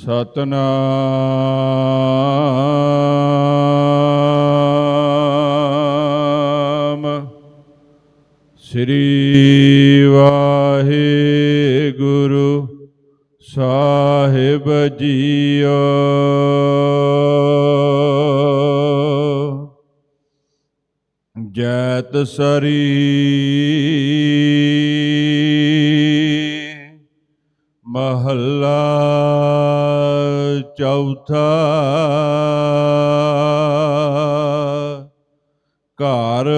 ਸਤਨਾਮ। ਸ੍ਰੀ ਵਾਹਿਗੁਰੂ ਸਾਹਿਬ ਜੀਓ। ਜੈਤ ਸਰੀ ਚੌਥਾ ਘਰ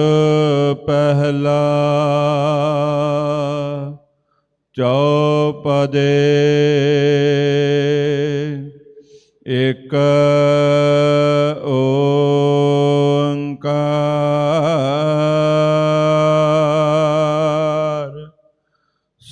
ਪਹਿਲਾ ਚੌਪਦੇ ਇਕ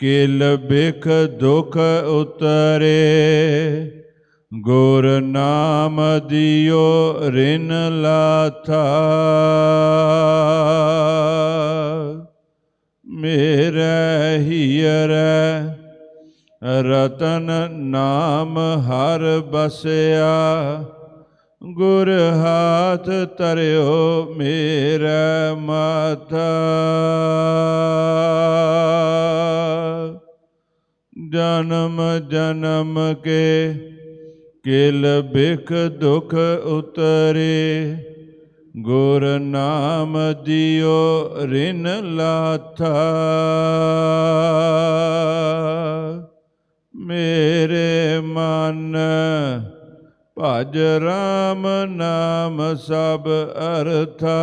ਕਿਲ ਬਿਖ ਦੁਖ ਉਤਰੇ, ਗੁਰ ਨਾਮ ਦਿਓ ਰਿਨ ਲਾਥਾ। ਮੇਰੇ ਹੀਰ ਰਤਨ ਨਾਮ ਹਰ ਬਸਿਆ, ਗੁਰ ਹਾਥ ਤਰਿਓ ਮੇਰਾ ਮਾਤਾ ਜਨਮ ਜਨਮ ਕੇ ਕਿਲ ਬਿਖ ਦੁਖ ਉਤਰੇ। ਗੁਰ ਨਾਮ ਦਿਓ ਰਿਨ ਲਾਥਾ। ਮੇਰੇ ਮਨ ਭਜ ਰਾਮ ਨਾਮ ਸਭ ਅਰਥਾ।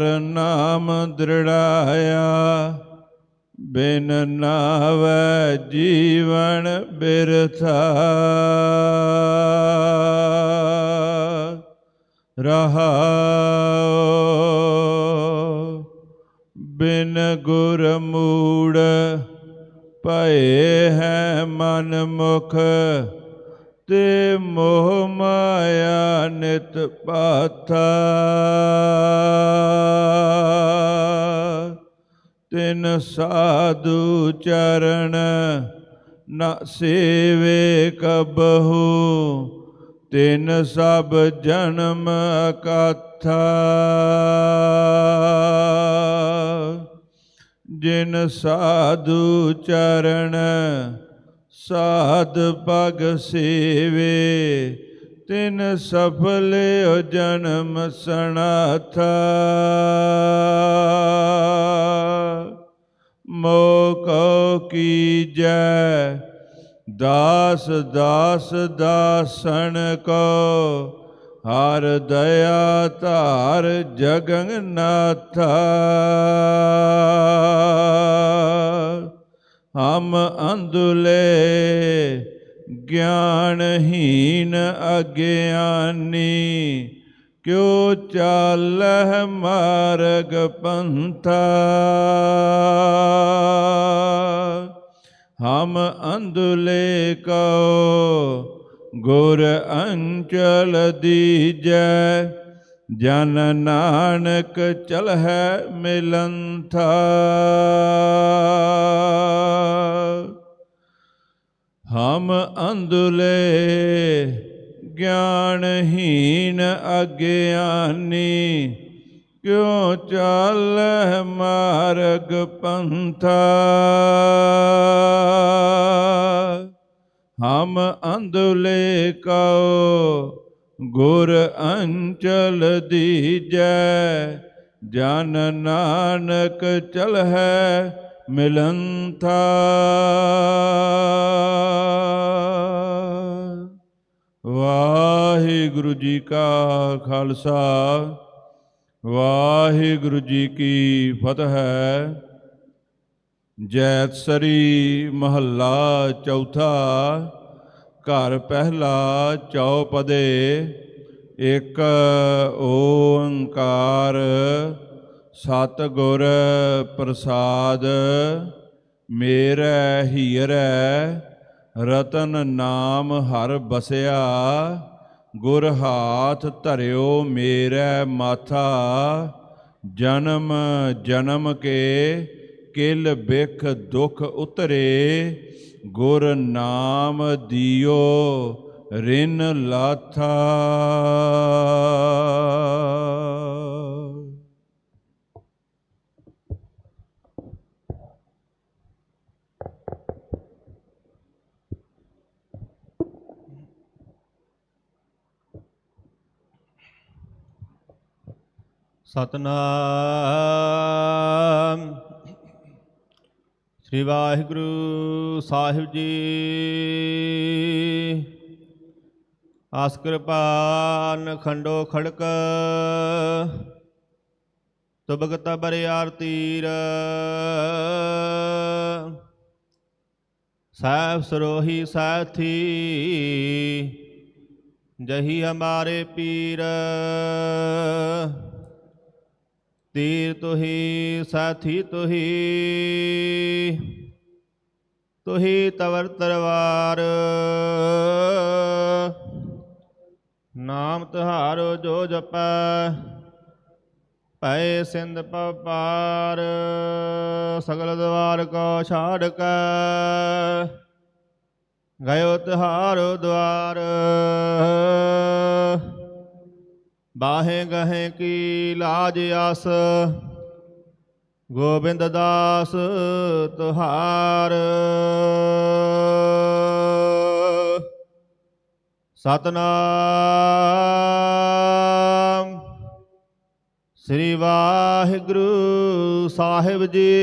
ਹਰ ਨਾਮ ਦ੍ਰਿੜਾਇਆ, ਬਿਨ ਨਾਵੈ ਜੀਵਨ ਬਿਰਥਾ। ਰਹਾਉ ਬਿਨ ਗੁਰ ਮੂੜ ਭਏ ਹੈ ਮਨ ਮੁਖ ਤੇ ਮੋਹ ਮਾਇਆ ਨਿਤ ਪਾਥਾ। ਤਿਨ ਸਾਧੂ ਚਰਨ ਨ ਸੇਵੇ ਕਬਹੂ, ਤਿਨ ਸਭ ਜਨਮ ਅਕਾਥਾ। ਜਿਨ ਸਾਧੂ ਚਰਨ ਸਾਧ ਪਗ ਸੇਵੇ, ਤਿਨ ਸਫਲ ਜਨਮ ਸਣਾਥਾ ਮੋਕੋ ਕੀਜੈ ਦਾਸ ਦਾਸ ਦਾਸਣ ਕੋ, ਹਰ ਦਇਆ ਧਾਰ ਜਗਨ ਹਮ ਅੰਧੁਲੇ ਗਿਆਨਹੀਨ ਅਗਿਆਨੀ ਕਿਉ ਚਾਲਹਿ ਮਾਰਗ ਪੰਥਾ? ਹਮ ਅੰਧੁਲੇ ਕੋ ਗੁਰ ਅੰਚਲ ਦੀਜੈ ਜਨ ਨਾਨਕ ਚਲਹਿ ਮਿਲੰਥਾ। ਹਮ ਅੰਧੁਲੇ ਗਿਆਨਹੀਨ ਅਗਿਆਨੀ, ਕਿਉ ਚੱਲ ਮਾਰਗ ਪੰਥਾ। ਹਮ ਅੰਧੁਲੇ ਕਉ ਗੁਰ ਅੰਚਲ ਦੀਜੈ, ਜਨ ਨਾਨਕ ਚਲਹਿ ਮਿਲੰਥਾ। ਵਾਹਿਗੁਰੂ ਜੀ ਕਾ ਖਾਲਸਾ, ਵਾਹਿਗੁਰੂ ਜੀ ਕੀ ਫਤਿਹ। ਜੈਤ ਸਰੀ ਮਹੱਲਾ ਚੌਥਾ ਘਰ ਪਹਿਲਾ ਚੌਪਦੇ, ਇੱਕ ਓੰਕਾਰ, ਸਤਿਗੁਰ ਪ੍ਰਸਾਦ, ਮੇਰੇ ਹੀਰੈ, ਰਤਨ ਨਾਮ ਹਰ ਬਸਿਆ, ਗੁਰ ਹਾਥ ਧਰਿਓ ਮੇਰੇ ਮਾਥਾ, ਜਨਮ ਜਨਮ ਕੇ ਕਿਲ ਬਿਖ ਦੁਖ ਉਤਰੇ ਗੁਰ ਨਾਮ ਦਿਓ ਰਿਨ ਲਾਥਾ। ਸਤਨਾਮ। ਸ੍ਰੀ ਵਾਹਿਗੁਰੂ ਸਾਹਿਬ ਜੀ। ਆਸ ਕਿਰਪਾਨ ਖੰਡੋ ਖੜਕ ਤੁਬਗਤ ਬਰਿਆਰ ਤੀਰ। ਸਾਹਿਬ ਸਰੋਹੀ ਸਾਥੀ, ਜਹੀ ਹਮਾਰੇ ਪੀਰ। ਤੀਰ ਤੁਹੀ, ਸਾਥੀ ਤੁਹੀ ਤੁਹੀ ਤਵਰ ਤਰਵਾਰ ਨਾਮ ਤੁਹਾਰੋ ਜੋ ਜਪੈ ਪੈ ਸਿੰਧ ਪਪਾਰ ਸਗਲ ਦਵਾਰ ਕੋ ਛਾੜ ਕੈ, ਗਇਓ ਤੁਹਾਰੋ ਦਵਾਰ ਬਾਹੇ ਗਹੇ ਕੀ ਲਾਜ ਆਸ, ਗੋਬਿੰਦ ਦਾਸ ਤੁਹਾਰ। ਸਤਨਾਮ ਸ੍ਰੀ ਵਾਹਿਗੁਰੂ ਸਾਹਿਬ ਜੀ।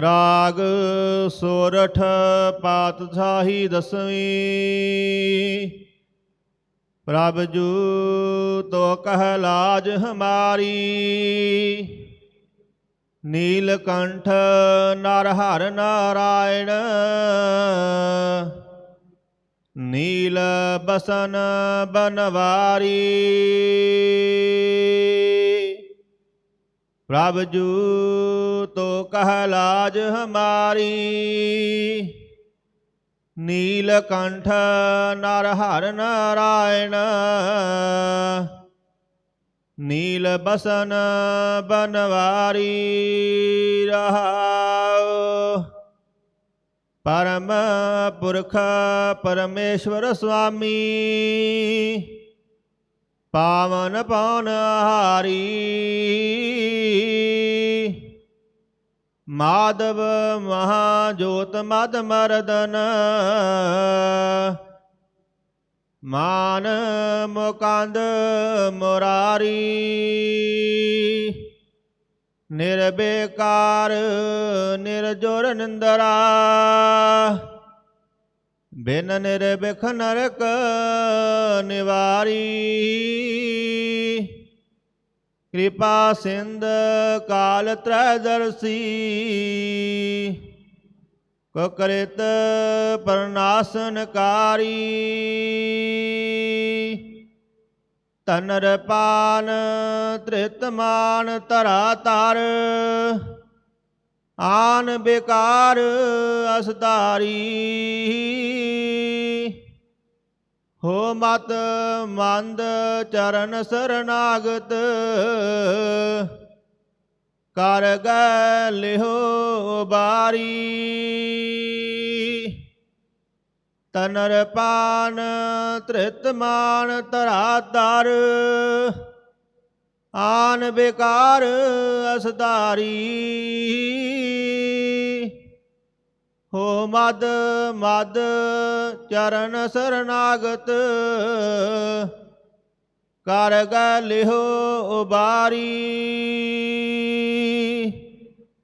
ਰਾਗ ਸੋਰਠ ਪਾਤਸ਼ਾਹੀ ਦਸਵੀਂ। ਪ੍ਰਭ ਜੂ ਤੋ ਕਹ ਲਾਜ ਹਮਾਰੀ। ਨੀਲਕੰਠ ਨਰ ਹਰ ਨਾਰਾਇਣ। ਨੀਲ ਬਸਨ ਬਨਵਾਰੀ। ਪ੍ਰਭ ਜੂ ਤੋ ਕਹ ਲਾਜ ਹਮਾਰੀ। ਨੀਲਕੰਠ ਨਰਹਰ ਨਾਰਾਇਣ। ਨੀਲ ਬਸਨ ਬਨਵਾਰੀ ਰਹਾਉ। ਪਰਮ ਪੁਰਖ ਪਰਮੇਸ਼ਵਰ ਸੁਆਮੀ ਪਾਵਨ ਪਵਨ ਹਾਰੀ। ਮਾਧਵ ਮਹਾ ਜੋਤ ਮਦ ਮਰਦਨ। ਮਾਨ ਮੁਕੰਦ ਮੁਰਾਰੀ। ਨਿਰਬੇਕਾਰ ਨਿਰਜੋਰ ਨਿੰਦਰਾ। ਬਿਨ ਨਿਰਬਿਖ ਨਰਕ ਨਿਵਾਰੀ। ਕਿਰਪਾ ਸਿੰਧ ਕਾਲ ਤ੍ਰੈਦਰਸੀ ਕੋ ਕਰਿਤ ਪਰਨਾਸਨਕਾਰੀ ਤਨਰ ਪਾਨ ਤ੍ਰਿਤ ਧਰਾ ਤਰ ਆਨ ਬੇਕਾਰ ਅਸਤਾਰੀ ਹੋ ਮਤ ਮੰਦ ਚਰਨ ਸਰਨਾਗਤ, ਕਰ ਗੈ ਲਿਹੋ ਬਾਰੀ। ਤਨਰ ਪਾਨ ਤ੍ਰਿਤ ਮਾਨ ਆਨ ਬੇਕਾਰ ਅਸਦਾਰੀ ਹੋ ਮਦ ਮਦ ਚਰਨ ਸਰਨਾਗਤ। ਕਰ ਗੈ ਲਿਹੋ ਉਬਾਰੀ।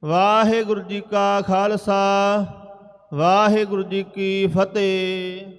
ਵਾਹਿਗੁਰੂ ਜੀ ਕਾ ਖਾਲਸਾ, ਵਾਹਿਗੁਰੂ ਜੀ ਕੀ ਫਤਿਹ।